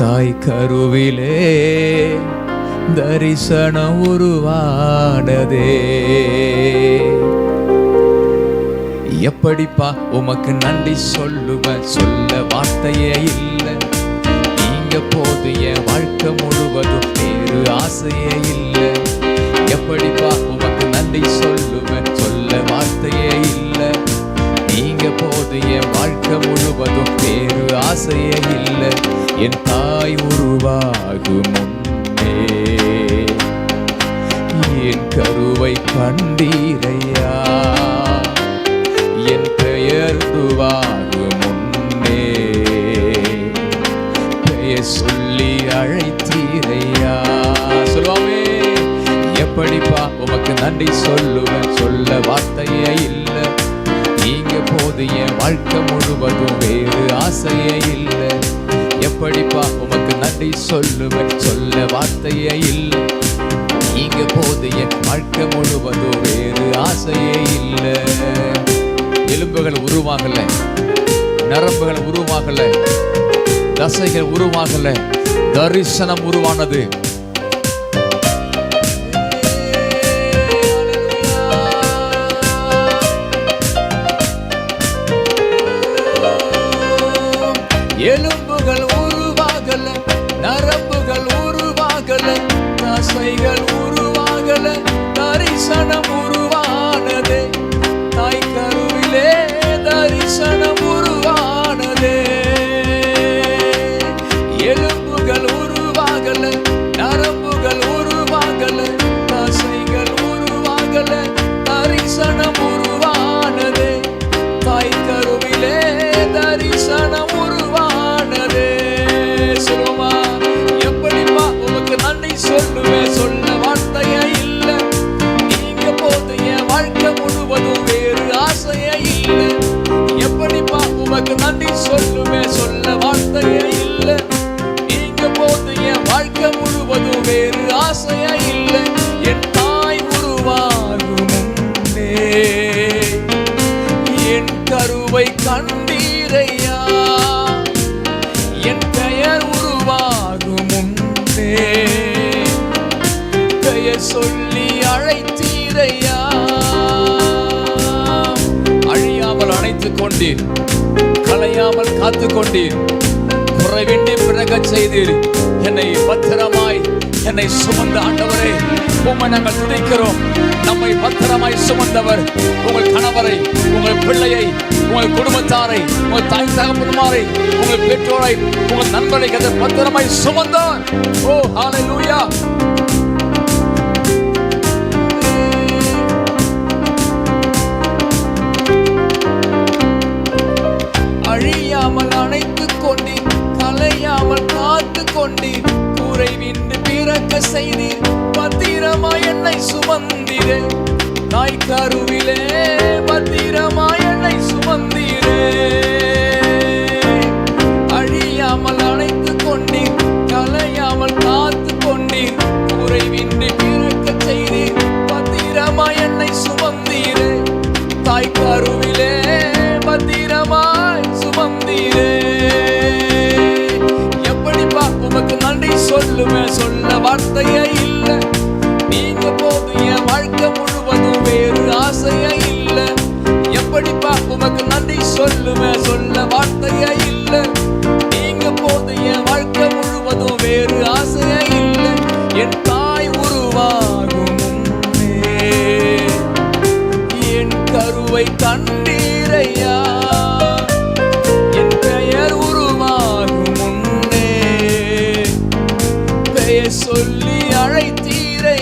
தாய் கருவிலே தரிசனம் உருவானதே. எப்படிப்பா உமக்கு நன்றி சொல்லுவ சொல்ல வார்த்தையே இல்லை. நீங்க போது என் வாழ்க்கை முழுவதும் வேறு ஆசையே இல்லை. எப்படிப்பா உமக்கு நன்றி சொல்லுவ சொல்ல வார்த்தையே இல்லை. நீங்க போது என் வாழ்க்கை முழுவதும் வேறு ஆசையே இல்லை. என் தாய் உருவாகும் முன்னே என் கருவை கண்டீரையா? என் பெயர் உருவாகும் முன்னே பெயர் சொல்லி அழைத்தீரையா? சொல்லுவாமே எப்படிப்பா உமக்கு நன்றி சொல்லுவேன்? சொல்ல வார்த்தையே இல்லை. நீங்க போது என் வாழ்க்கை முழுவதும் வேறு ஆசையே இல்லை. எப்படிப்பா நன்றி சொல்லுவேன் சொல்ல வார்த்தையே இல்லை. நீங்க போது என் வாழ்க்கை முழுவதும் வேறு ஆசையே இல்லை. எலும்புகள் உருவாகல நரம்புகள் உருவாகல தசைகள் உருவாகல தரிசனம் உருவானது. எலும்புகள் அழியாமல் அணைத்துக் கொண்டீர் கலையாமல் காத்துக் கொண்டீர் குறைவின்றி பிறக செய்தீர். என்னை பத்திரமாய் என்னை சுமந்த ஆண்டவரே உண்மை நாங்கள் துதிக்கிறோம். நம்மை பத்திரமாய் சுமந்தவர் உங்கள் கணவரை உங்கள் பிள்ளையை உங்கள் குடும்பத்தாரை உங்கள் தாய் தகப்பன்மாரை உங்கள் பெற்றோரை உங்கள் நண்பரை பத்திரமாய் சுமந்தார். ஓ ஹாலை லூயா கலையாமல் அணைத்துக் கொண்டீர். கலையாமல் காத்து கொண்டீர். குறைவின்றி பிறக்க செய்தீர். பத்திரமா என்னை சுமந்திரே. தாய் கருவிலே உமக்கு நன்றி சொல்லுமே சொல்ல வார்த்தையே இல்லை. நீங்க போது என் வாழ்க்கை முழுவதும் வேறு ஆசையே இல்லை. என் தாய் உருவாகும் என் கருவை கண்டீரையா. என் பெயர் உருவாகும் சொல்லி அழைத்தீரை